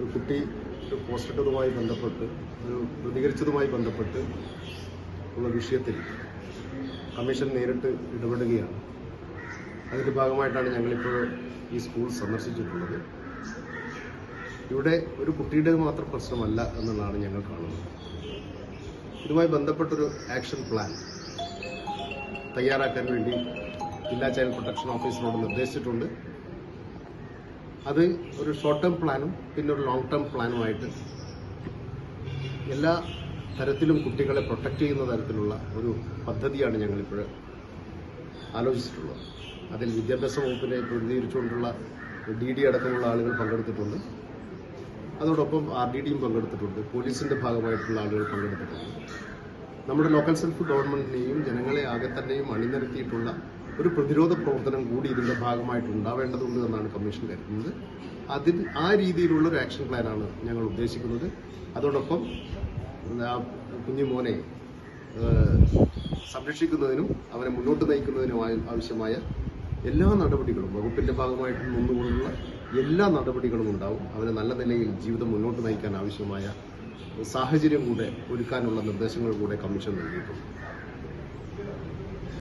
ഒരു കുട്ടി പോസ്റ്റ് ഇട്ടതുമായി ബന്ധപ്പെട്ട് ഒരു പ്രതികരിച്ചതുമായി ബന്ധപ്പെട്ട് ഉള്ള വിഷയത്തിൽ കമ്മീഷൻ നേരിട്ട് ഇടപെടുകയാണ്. അതിന്റെ ഭാഗമായിട്ടാണ് ഞങ്ങളിപ്പോൾ ഈ സ്കൂൾ സന്ദർശിച്ചിട്ടുള്ളത്. ഇവിടെ ഒരു കുട്ടിയുടെ മാത്രം പ്രശ്നമല്ല എന്നുള്ളതാണ് ഞങ്ങൾ കാണുന്നത്. ഇതുമായി ബന്ധപ്പെട്ടൊരു ആക്ഷൻ പ്ലാൻ തയ്യാറാക്കാൻ വേണ്ടി ജില്ലാ ചൈൽഡ് പ്രൊട്ടക്ഷൻ ഓഫീസിനോട് നിർദ്ദേശിച്ചിട്ടുണ്ട്. അത് ഒരു ഷോർട്ട് ടേം പ്ലാനും പിന്നെ ഒരു ലോങ് ടേം പ്ലാനുമായിട്ട് എല്ലാ തരത്തിലും കുട്ടികളെ പ്രൊട്ടക്റ്റ് ചെയ്യുന്ന തരത്തിലുള്ള ഒരു പദ്ധതിയാണ് ഞങ്ങളിപ്പോൾ ആലോചിച്ചിട്ടുള്ളത്. അതിൽ വിദ്യാഭ്യാസ വകുപ്പിനെ പ്രതിനിധീകരിച്ചുകൊണ്ടുള്ള ഡി ഡി അടക്കമുള്ള ആളുകൾ പങ്കെടുത്തിട്ടുണ്ട്. അതോടൊപ്പം ആർ ഡി ഡിയും പങ്കെടുത്തിട്ടുണ്ട്. പോലീസിന്റെ ഭാഗമായിട്ടുള്ള ആളുകൾ പങ്കെടുത്തിട്ടുണ്ട്. നമ്മുടെ ലോക്കൽ സെൽഫ് ഗവൺമെന്റിനെയും ജനങ്ങളെ ആകെ തന്നെയും അണിനിരത്തിയിട്ടുള്ള ഒരു പ്രതിരോധ പ്രവർത്തനം കൂടി ഇതിന്റെ ഭാഗമായിട്ട് ഉണ്ടാവേണ്ടതുണ്ട് എന്നാണ് കമ്മീഷൻ കരുതുന്നത്. അതിൽ ആ രീതിയിലുള്ള ഒരു ആക്ഷൻ പ്ലാനാണ് ഞങ്ങൾ ഉദ്ദേശിക്കുന്നത്. അതോടൊപ്പം കുഞ്ഞുമോനെ കുഞ്ഞു മോനെ സംരക്ഷിക്കുന്നതിനും അവരെ മുന്നോട്ട് നയിക്കുന്നതിനും ആവശ്യമായ എല്ലാ നടപടികളും വകുപ്പിന്റെ ഭാഗമായിട്ട് നിന്നുകൊണ്ടുള്ള എല്ലാ നടപടികളും ഉണ്ടാവും. അവനെ നല്ല നിലയിൽ ജീവിതം മുന്നോട്ട് നയിക്കാൻ ആവശ്യമായ സാഹചര്യം കൂടെ ഒരുക്കാനുള്ള നിർദ്ദേശങ്ങൾ കൂടെ കമ്മീഷൻ നൽകിയിട്ടുണ്ട്.